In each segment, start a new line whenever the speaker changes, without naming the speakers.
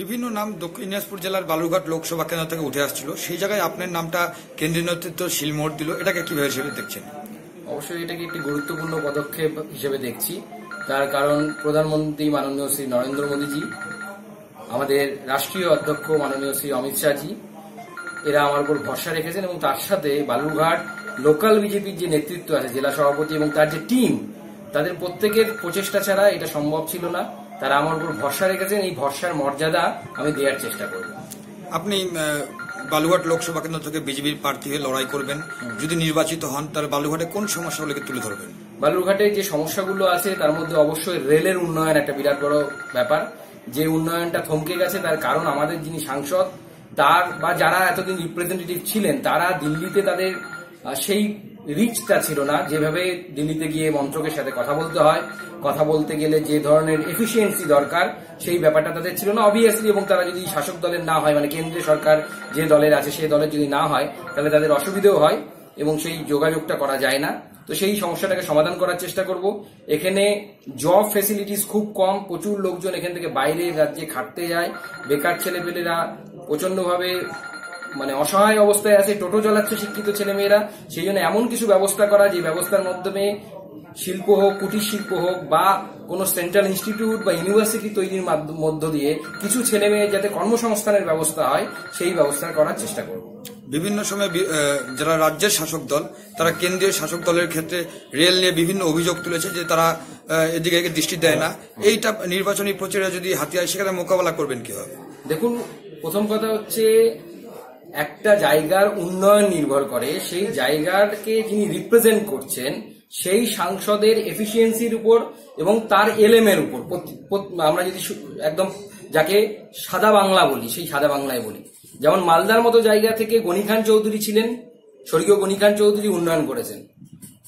বিভিন্ন নাম দক্ষিণ দিনাজপুর জেলার বালুরঘাট লোকসভা কেন্দ্র থেকে উঠে আসছিল। সেই জায়গায় আপনার নামটা কেন্দ্রীয় নেতৃত্ব শিলমোড় দিল। এটাকে কীভাবে হিসেবে দেখছেন?
অবশ্যই এটাকে একটি গুরুত্বপূর্ণ পদক্ষেপ হিসেবে দেখছি। তার কারণ প্রধানমন্ত্রী মাননীয় শ্রী নরেন্দ্র মোদীজি, আমাদের রাষ্ট্রীয় অধ্যক্ষ মাননীয় শ্রী অমিত শাহজি, এরা আমার উপর ভরসা রেখেছেন এবং তার সাথে বালুরঘাট লোকাল বিজেপির যে নেতৃত্ব আছে, জেলা সভাপতি এবং তার যে টিম, তাদের প্রত্যেকের প্রচেষ্টা ছাড়া এটা সম্ভব ছিল না। তারা আমার উপর ভরসা রেখেছেন এই ভরসার মর্যাদা আমি দেওয়ার চেষ্টা করব।
আপনি বালুঘাট লোকসভা কেন্দ্র থেকে বিজেপির প্রার্থী হয়ে লড়াই করবেন। যদি নির্বাচিত হন তাহলে বালুরঘাটে কোন সমস্যাগুলোকে তুলে ধরবেন?
বালুরঘাটে যে সমস্যাগুলো আছে তার মধ্যে অবশ্যই রেলের উন্নয়ন একটা বিরাট বড় ব্যাপার। যে উন্নয়নটা থমকে গেছে তার কারণ আমাদের যিনি সাংসদ তার বা যারা এতদিন রিপ্রেজেন্টেটিভ ছিলেন তারা দিল্লিতে তাদের সেই রিচটা ছিল না। যেভাবে দিল্লিতে গিয়ে মন্ত্রকের সাথে কথা বলতে হয়, কথা বলতে গেলে যে ধরনের এফিসিয়েন্সি দরকার, সেই ব্যাপারটা তাদের ছিল না। অবভিয়াসলি এবং তারা যদি শাসক দলের না হয় মানে কেন্দ্রীয় সরকার যে দলের আছে সেই দলের যদি না হয়, তাহলে তাদের অসুবিধেও হয় এবং সেই যোগাযোগটা করা যায় না। তো সেই সমস্যাটাকে সমাধান করার চেষ্টা করব। এখানে জব ফেসিলিটিস খুব কম, প্রচুর লোকজন এখান থেকে বাইরে রাজ্যে খাটতে যায়। বেকার ছেলেপেলেরা প্রচন্ডভাবে মানে অসহায় অবস্থায় আছে টোটো চালাচ্ছে শিক্ষিত ছেলেমেয়েরা সেই জন্য এমন কিছু ব্যবস্থা করা যে ব্যবস্থার মাধ্যমে শিল্প হোক কুটির শিল্প হোক বা কোনো সেন্ট্রাল ইনস্টিটিউট বা ইউনিভার্সিটি তৈরির মাধ্য- দিয়ে কিছু ছেলে মেয়ে যাতে কর্মসংস্থানের ব্যবস্থা হয় সেই ব্যবস্থা করার চেষ্টা করব।
বিভিন্ন সময় যারা রাজ্যের শাসক দল তারা কেন্দ্রীয় শাসক দলের ক্ষেত্রে রেল নিয়ে বিভিন্ন অভিযোগ তুলেছে যে তারা এদিকে দৃষ্টি দেয় না। এইটা নির্বাচনী প্রচারে যদি হাতিয়ার সেখানে মোকাবেলা করবেন কীভাবে?
দেখুন প্রথম কথা হচ্ছে একটা জায়গার উন্নয়ন নির্ভর করে, সেই জায়গাকে যিনি রিপ্রেজেন্ট করছেন, সেই সাংসদের এফিসিয়েন্সির উপর এবং তার এলএম এর উপর আমরা যদি একদম যাকে সাদা বাংলা বলি, সেই সাদা বাংলায় বলি। যেমন মালদার মতো জায়গা থেকে গনি খান চৌধুরী ছিলেন, স্বর্গীয় গনি খান চৌধুরী উন্নয়ন করেছেন।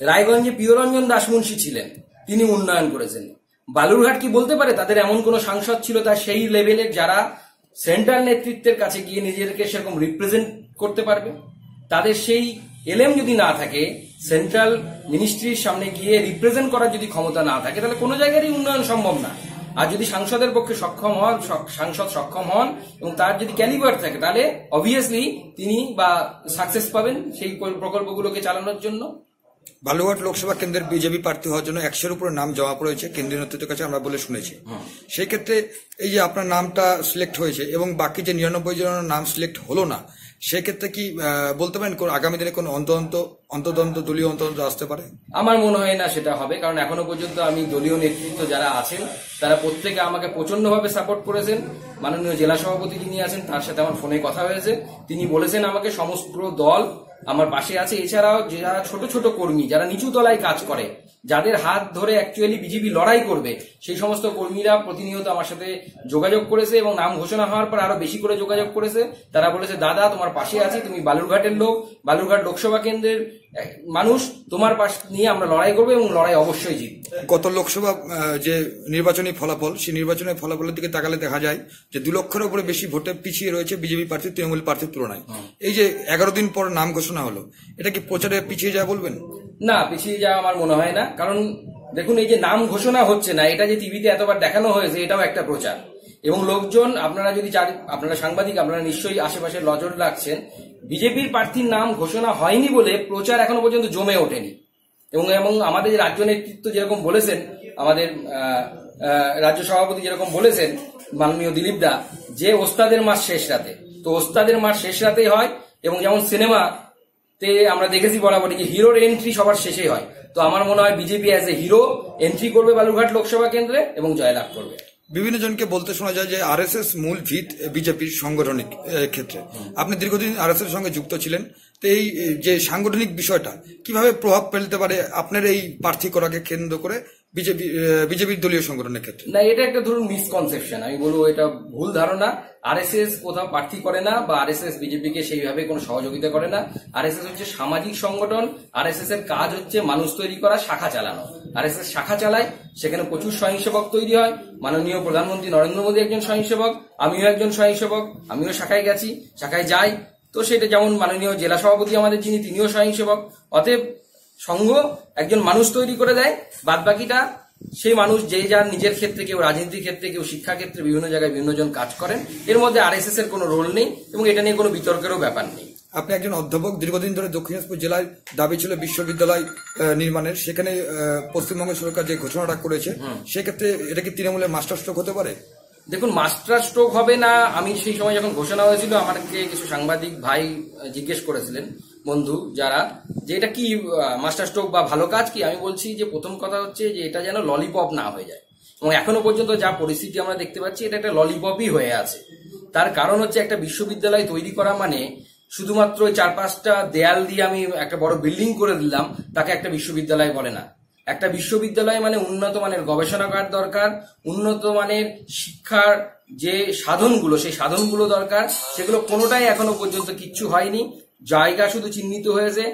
রায়গঞ্জে প্রিয়রঞ্জন দাসমুন্সী ছিলেন, তিনি উন্নয়ন করেছেন। বালুরঘাট কি বলতে পারে? তাদের এমন কোন সাংসদ ছিল তার সেই লেভেলের যারা সেন্ট্রাল নেতৃত্বের কাছে গিয়ে নিজেদেরকে সেরকম রিপ্রেজেন্ট করতে পারবে? তাদের সেই এলএম যদি না থাকে, সেন্ট্রাল মিনিস্ট্রির সামনে গিয়ে রিপ্রেজেন্ট করার যদি ক্ষমতা না থাকে, তাহলে কোনো জায়গারই উন্নয়ন সম্ভব না। আর যদি সাংসদের পক্ষে সক্ষম হন সাংসদ সক্ষম হন এবং তার যদি ক্যালিবার থাকে, তাহলে অবভিয়াসলি তিনি বা সাকসেস পাবেন সেই প্রকল্পগুলোকে চালানোর জন্য।
বালুরঘাট লোকসভা কেন্দ্রের বিজেপি প্রার্থী হওয়ার জন্য একশোর উপরে নাম জমা পড়েছে কেন্দ্রীয় নেতৃত্বের কাছে আমরা বলে শুনেছি। সেই ক্ষেত্রে এই যে আপনার নামটা সিলেক্ট হয়েছে এবং বাকি যে নিরানব্বই জনের নাম সিলেক্ট হলো না সেক্ষেত্রে কি বলতে পারেন কোন আগামী দিনে কোন অন্তদন্ত অন্তদন্ত দলীয় অন্তদন্ত আসতে পারে?
আমার মনে হয় না সেটা হবে কারণ এখনও পর্যন্ত আমি দলীয় নেতৃত্ব যারা আছেন তারা প্রত্যেকে আমাকে প্রচন্ডভাবে সাপোর্ট করেছেন। মাননীয় জেলা সভাপতি যিনি আছেন তার সাথে আমার ফোনে কথা হয়েছে। তিনি বলেছেন আমাকে সমস্ত দল আমার পাশে আছে এছাড়াও যারা ছোট ছোট কর্মী যারা নিচু তলায় কাজ করে যাদের হাত ধরে অ্যাকচুয়ালি বিজেপি লড়াই করবে সেই সমস্ত কর্মীরা প্রতিনিয়ত আমার সাথে যোগাযোগ করেছে এবং নাম ঘোষণা হওয়ার পর আরও বেশি করে যোগাযোগ করেছে। তারা বলেছে দাদা তোমার পাশে আছি তুমি বালুরঘাটের লোক। বালুরঘাট লোকসভা কেন্দ্রের মানুষ তোমার পাশ নিয়ে আমরা লড়াই করব এবং লড়াই অবশ্যই জিতবো।
গত লোকসভা যে নির্বাচনী ফলাফল সেই নির্বাচনের ফলাফলের দিকে তাকালে দেখা যায় যে দু লক্ষের উপরে বেশি ভোটে পিছিয়ে রয়েছে বিজেপি প্রার্থী তৃণমূল প্রার্থীর তুলনায়। এই যে এগারো দিন পর নাম ঘোষণা হলো এটা কি প্রচারে পিছিয়ে যায় বলবেন?
না, পিছিয়ে যাওয়া আমার মনে হয় না। কারণ দেখুন, এই যে নাম ঘোষণা হচ্ছে না, এটা যে টিভিতে এতবার দেখানো হয়েছে, এটাও একটা প্রচার। এবং লোকজন, আপনারা যদি আপনারা সাংবাদিক, আপনারা নিশ্চয়ই আশেপাশে নজর রাখছেন, বিজেপির প্রার্থীর নাম ঘোষণা হয়নি বলে প্রচার এখনও পর্যন্ত জমে ওঠেনি। এবং এবং আমাদের রাজ্য নেতৃত্ব যেরকম বলেছেন, আমাদের রাজ্য সভাপতি যেরকম বলেছেন, মাননীয় দিলীপ দা, যে ওস্তাদের মাস শেষ রাতে, তো ওস্তাদের মাস শেষ রাতেই হয়, এবং যেমন সিনেমা তে আমরা দেখেছি বরাবরই যে হিরোর এন্ট্রি সবার শেষে হয়। তো আমার মনে হয় BJP as a hero entry করবে বালুরঘাট লোকসভা কেন্দ্রে এবং জয়লাভ করবে।
বিভিন্ন জনকে বলতে শোনা যায় যে আর এস এস মূল ভিত বিজেপির সাংগঠনিক ক্ষেত্রে। আপনি দীর্ঘদিন আর এর সঙ্গে যুক্ত ছিলেন, তো এই যে সাংগঠনিক বিষয়টা, কীভাবে প্রভাব ফেলতে পারে আপনার এই প্রার্থী করাকে কেন্দ্র করে? বিজেপি বিজেপির দলীয় সংগঠনের ক্ষেত্রে?
না, এটা একটা ধরুন মিসকনসেপশন আমি বলব এটা ভুল ধারণা। আরএসএস কোথাও প্রার্থী করে না বা আর আরএসএস বিজেপিকে সেইভাবে কোনো সহযোগিতা করে না। আরএসএস হচ্ছে সামাজিক সংগঠন। আরএসএস এর কাজ হচ্ছে মানুষ তৈরি করা, শাখা চালানো। আর আরএসএস শাখা চালায়, সেখানে প্রচুর স্বয়ংসেবক তৈরি হয়। মাননীয় প্রধানমন্ত্রী নরেন্দ্র মোদী একজন স্বয়ংসেবক, আমিও একজন স্বয়ংসেবক, আমিও শাখায় গেছি, শাখায় যাই। তো সেটা যেমন মাননীয় জেলা সভাপতি আমাদের যিনি, তিনিও স্বয়ংসেবক। অতএব সংঘ একজন মানুষ তৈরি করে দেয় বাদ বাকিটা সেই মানুষ যে যার নিজের ক্ষেত্রে কেউ রাজনীতির ক্ষেত্রে কেউ শিক্ষা ক্ষেত্রে বিভিন্ন জায়গায় বিভিন্ন জন কাজ করেন। এর মধ্যে আরএসএস এর কোনো রোল নেই এবং এটা নিয়ে কোনো বিতর্কেরও ব্যাপার নেই।
আপনি একজন অধ্যাপক দীর্ঘদিন ধরে দক্ষিণ দিনাজপুর জেলায় দাবি ছিল বিশ্ববিদ্যালয় নির্মাণের। সেখানে পশ্চিমবঙ্গ সরকার যে ঘোষণাটা করেছে সেক্ষেত্রে এটা কি তৃণমূলের মাস্টার স্ট্রোক হতে পারে?
দেখুন মাস্টার স্ট্রোক হবে না, আমি সেই সময় যখন ঘোষণা হয়েছিল, আমাকে কিছু সাংবাদিক ভাই জিজ্ঞেস করেছিলেন, বন্ধু, যারা যে এটা কি মাস্টার স্ট্রোক বা ভালো কাজ কি? আমি বলছি যে, প্রথম কথা হচ্ছে যে, এটা যেন ললিপপ না হয়ে যায়। এবং এখনও পর্যন্ত যা পরিস্থিতি আমরা দেখতে পাচ্ছি, এটা একটা ললিপপই হয়ে আছে। তার কারণ হচ্ছে একটা বিশ্ববিদ্যালয় তৈরি করা মানে শুধুমাত্র চার পাঁচটা দেয়াল দিয়ে আমি একটা বড় বিল্ডিং করে দিলাম, তাকে একটা বিশ্ববিদ্যালয় বলে না। একটা বিশ্ববিদ্যালয় মানে উন্নত মানের গবেষণাগার দরকার, উন্নত মানের শিক্ষার যে সাধনগুলো, সেই সাধনগুলো দরকার, সেগুলো কোনোটাই এখনও পর্যন্ত কিচ্ছু হয়নি। জায়গা শুধু চিহ্নিত হয়েছে,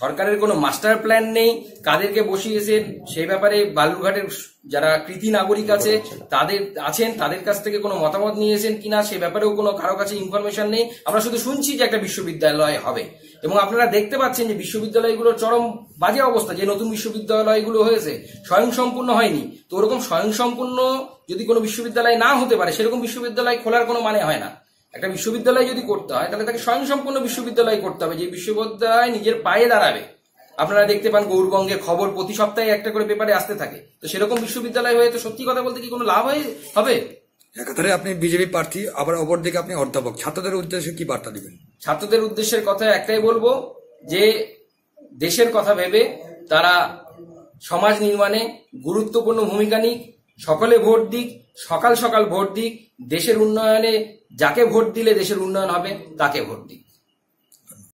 সরকারের কোনো মাস্টার প্ল্যান নেই, কাদেরকে বসিয়েছেন সেই ব্যাপারে বালুরঘাটের যারা কৃতি নাগরিক আছে, তাদের আছেন, তাদের কাছ থেকে কোনো মতামত নিয়েছেন কিনা, সে ব্যাপারেও কোনো কারও কাছে ইনফরমেশন নেই। আমরা শুধু শুনছি যে একটা বিশ্ববিদ্যালয় হবে। এবং আপনারা দেখতে পাচ্ছেন যে বিশ্ববিদ্যালয়গুলোর চরম বাজে অবস্থা, যে নতুন বিশ্ববিদ্যালয়গুলো হয়েছে, স্বয়ংসম্পূর্ণ হয়নি। তো ওরকম স্বয়ংসম্পূর্ণ যদি কোনো বিশ্ববিদ্যালয় না হতে পারে, সেরকম বিশ্ববিদ্যালয় খোলার কোনো মানে হয় না। একটা বিশ্ববিদ্যালয় যদি করতে হয় তাহলে তাকে স্বয়ংসম্পূর্ণ বিশ্ববিদ্যালয় করতে হবে যে বিশ্ববিদ্যালয় নিজের পায়ে দাঁড়াবে। আপনারা দেখতে পান গৌরবঙ্গে খবর প্রতি সপ্তাহে একটা করে পেপারে আসতে থাকে। তো সেরকম বিশ্ববিদ্যালয় হয়ে তো সত্যি কথা বলতে কি কোনো লাভ হবে?
একাধারে আপনি বিজেপি প্রার্থী আবার অপরদিকে আপনি অধ্যাপক। ছাত্রদের উদ্দেশ্যে কি বার্তা দিবেন?
ছাত্রদের উদ্দেশ্যের কথা একটাই বলব যে দেশের কথা ভেবে তারা সমাজ নির্মাণে গুরুত্বপূর্ণ ভূমিকা নিক সকলে ভোট দিক সকাল সকাল ভোট দিক দেশের উন্নয়নে যাকে ভোট দিলে দেশের উন্নয়ন হবে তাকে ভোট দিক